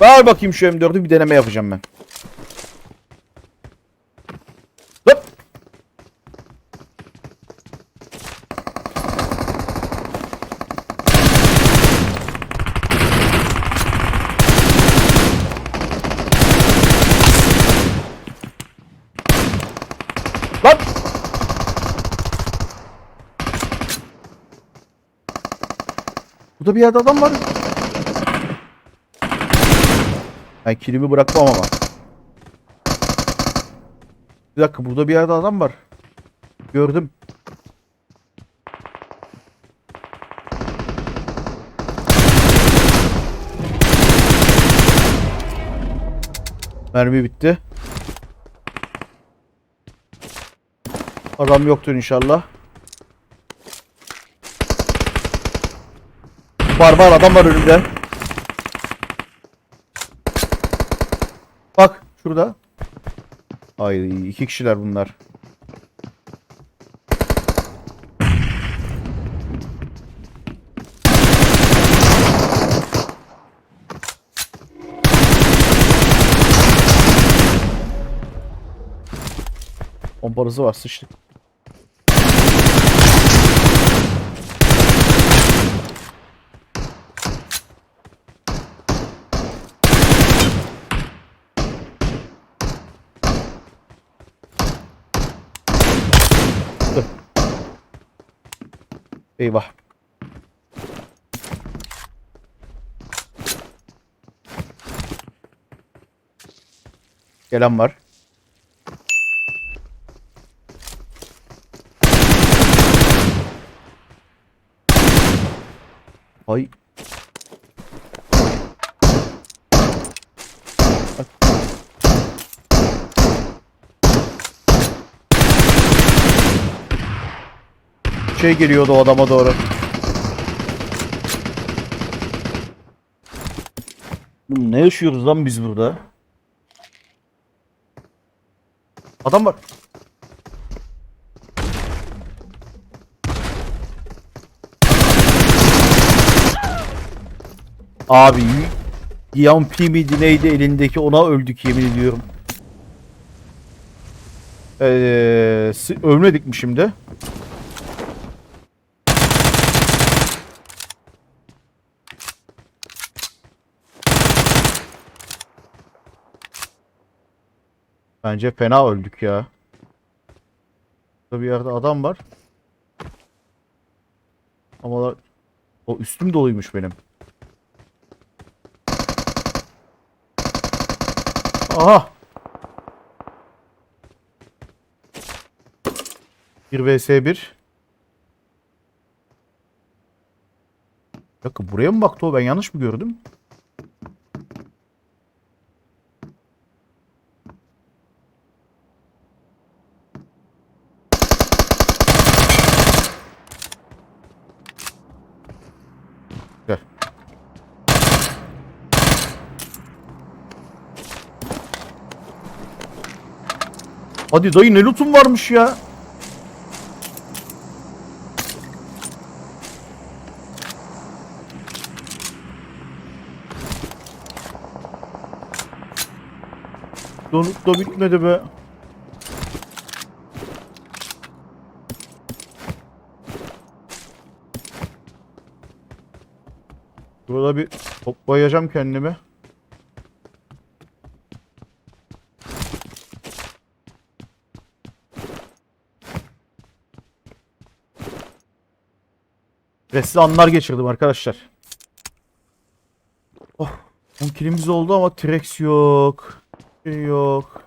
Ver bakayım şu M4'ü bir deneme yapacağım ben. Hop. Lan! Burada bir yerde adam var. Ben kilimi bırakmam ama. Bir dakika burada bir yerde adam var. Gördüm. Mermi bitti. Adam yoktur inşallah. Var var adam var önümde. Bak şurada. Ay iki kişiler bunlar. Pompalısı var sıçtık. Eyvah. Gelen var. Ay. Şey geliyordu o adama doğru. Ne yaşıyoruz lan biz burada? Adam var. Abi Yampi miydi neydi elindeki ona öldük yemin ediyorum. Ee, ölmedik mi şimdi? Bence fena öldük ya. Burada bir yerde adam var. Ama o üstüm doluymuş benim. Aha. 1 vs 1. Bir dakika buraya mı baktı o? Ben yanlış mı gördüm? Gel. Hadi dayı ne lootum varmış ya. Donut da bitmedi be. Burada bir toplayacağım kendimi. Stresli anlar geçirdim arkadaşlar. Oh, 10 kilimiz oldu ama T-Rex yok. Şey yok.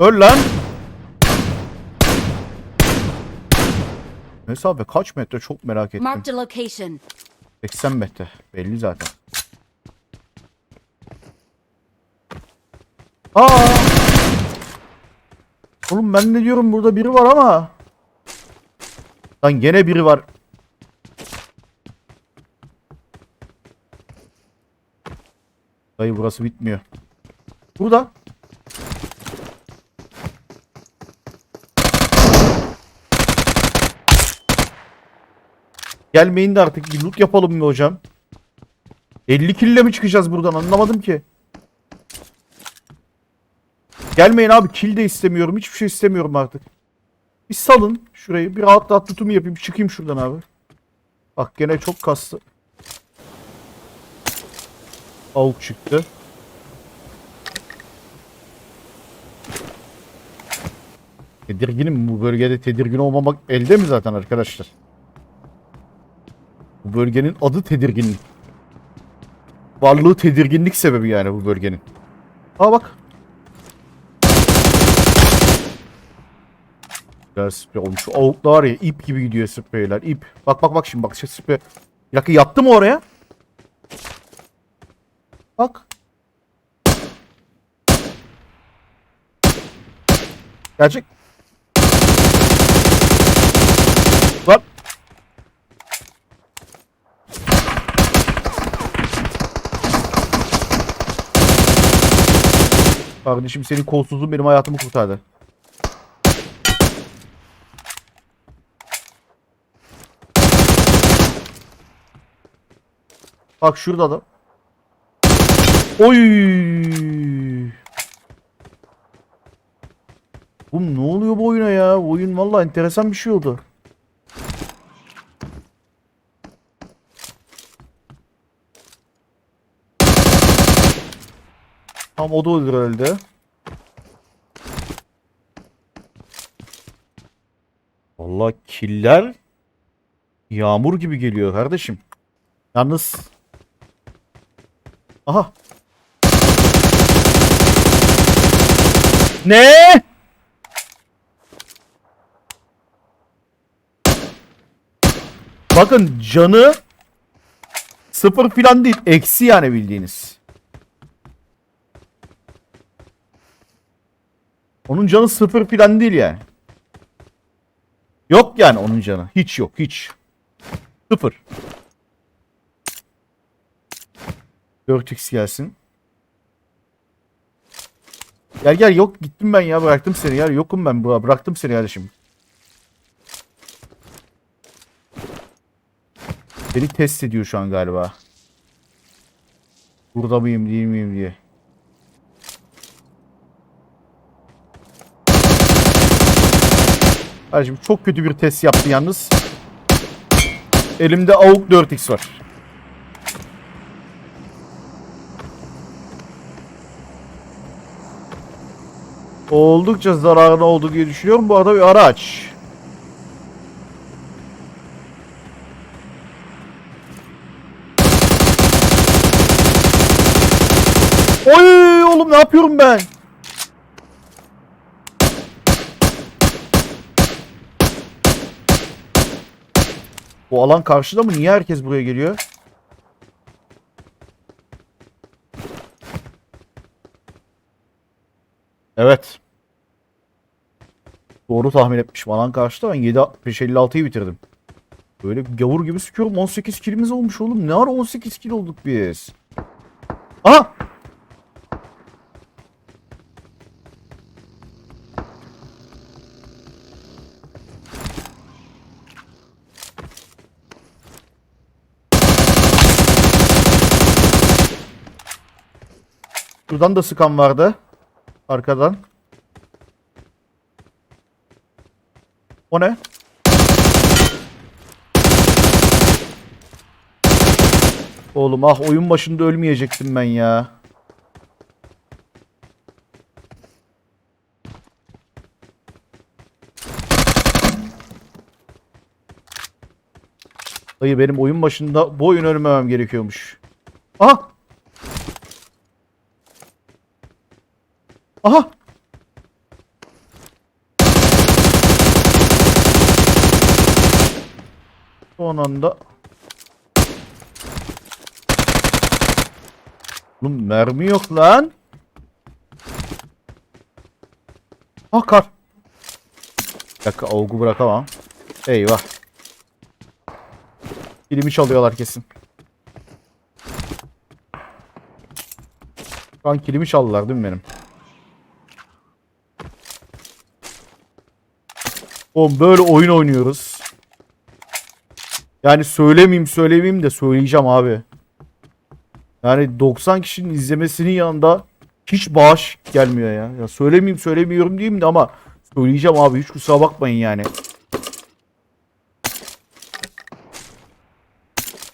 Öl lan. Mesafe kaç metre çok merak ettim. Marked a location. 80 metre. Belli zaten. Aa! Oğlum ben ne diyorum burada biri var ama. Lan gene biri var. Dayı burası bitmiyor. Burada. Gelmeyin de artık bir loot yapalım mı hocam? 50 kille mi çıkacağız buradan anlamadım ki. Gelmeyin abi kill de istemiyorum. Hiçbir şey istemiyorum artık. Bir salın şurayı. Bir rahat rahat tutumu yapayım. Çıkayım şuradan abi. Bak gene çok kastı. Avuk çıktı. Tedirginim bu bölgede tedirgin olmamak elde mi zaten arkadaşlar? Bölgenin adı tedirginlik. Varlığı tedirginlik sebebi yani bu bölgenin. Aa bak. Güzel sprey olmuş. Şu avuklar ya ip gibi gidiyor spreyler. ip. Bak bak bak şimdi bak. Şu sprey. Bir dakika yattı mı oraya? Bak. Gerçek. Lan. Kardeşim senin kolsuzluğun benim hayatımı kurtardı. Bak şurada da. Oy! Oğlum ne oluyor bu oyuna ya? Oyun valla enteresan bir şey oldu. Tam o da herhalde. Valla killer yağmur gibi geliyor kardeşim. Yalnız Aha. Ne? Bakın canı sıfır filan değil. Eksi yani bildiğiniz. Onun canı sıfır filan değil yani. Yok yani onun canı. Hiç yok hiç. Sıfır. 4x gelsin. Gel gel yok gittim ben ya bıraktım seni ya yokum ben bura bıraktım seni kardeşim. Beni test ediyor şu an galiba. Burada mıyım değil miyim diye. Kardeşim çok kötü bir test yaptı yalnız. Elimde AUK 4x var. Oldukça zararına oldu diye düşünüyorum. Bu arada bir araç. Oy oğlum ne yapıyorum ben? Bu alan karşıda mı? Niye herkes buraya geliyor? Evet. Doğru tahmin etmişim. Alan karşıda ben 7 556'yı bitirdim. Böyle gavur gibi sıkıyorum. 18 kilimiz olmuş oğlum. Ne ara 18 kil olduk biz? Aha! Şuradan da sıkan vardı. Arkadan. O ne? Oğlum ah oyun başında ölmeyecektim ben ya. Dayı benim oyun başında bu oyun ölmemem gerekiyormuş. Aha! Aha! Son anda Oğlum mermi yok lan. Ah kar. Bir dakika avgu bırakamam. Eyvah. Kilimi çalıyorlar kesin. Şu an kilimi çaldılar değil mi benim? Oğlum böyle oyun oynuyoruz. Yani söylemeyeyim söylemeyeyim de söyleyeceğim abi. Yani 90 kişinin izlemesinin yanında hiç bağış gelmiyor ya. Ya söylemeyeyim söylemiyorum diyeyim de ama söyleyeceğim abi hiç kusura bakmayın yani.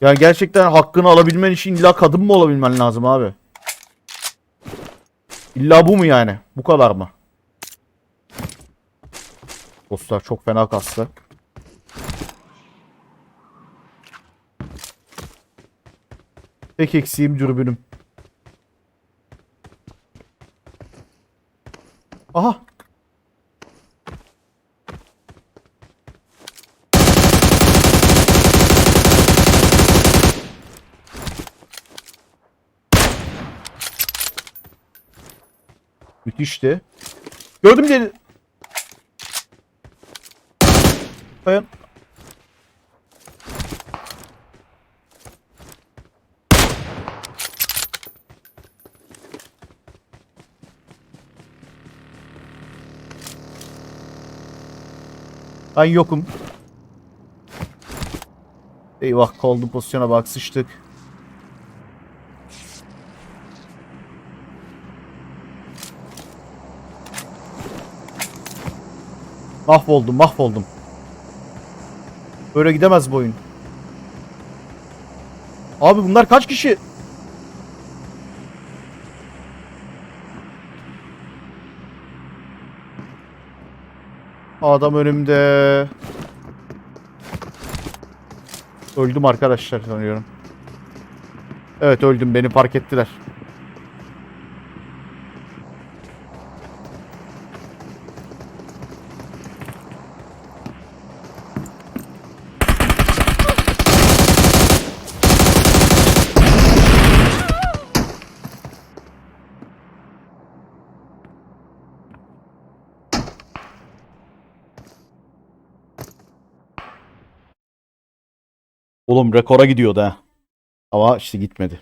Yani gerçekten hakkını alabilmen için illa kadın mı olabilmen lazım abi? İlla bu mu yani? Bu kadar mı? Dostlar çok fena kastı. Tek eksiğim dürbünüm. Aha. Müthişti. Gördüm dedi. Dayan. Ben yokum. Eyvah koldu pozisyona bak sıçtık. Mahvoldum mahvoldum. Böyle gidemez bu oyun. Abi bunlar kaç kişi? Adam önümde. Öldüm arkadaşlar sanıyorum. Evet öldüm beni fark ettiler. Oğlum rekora gidiyordu ha. Ama işte gitmedi.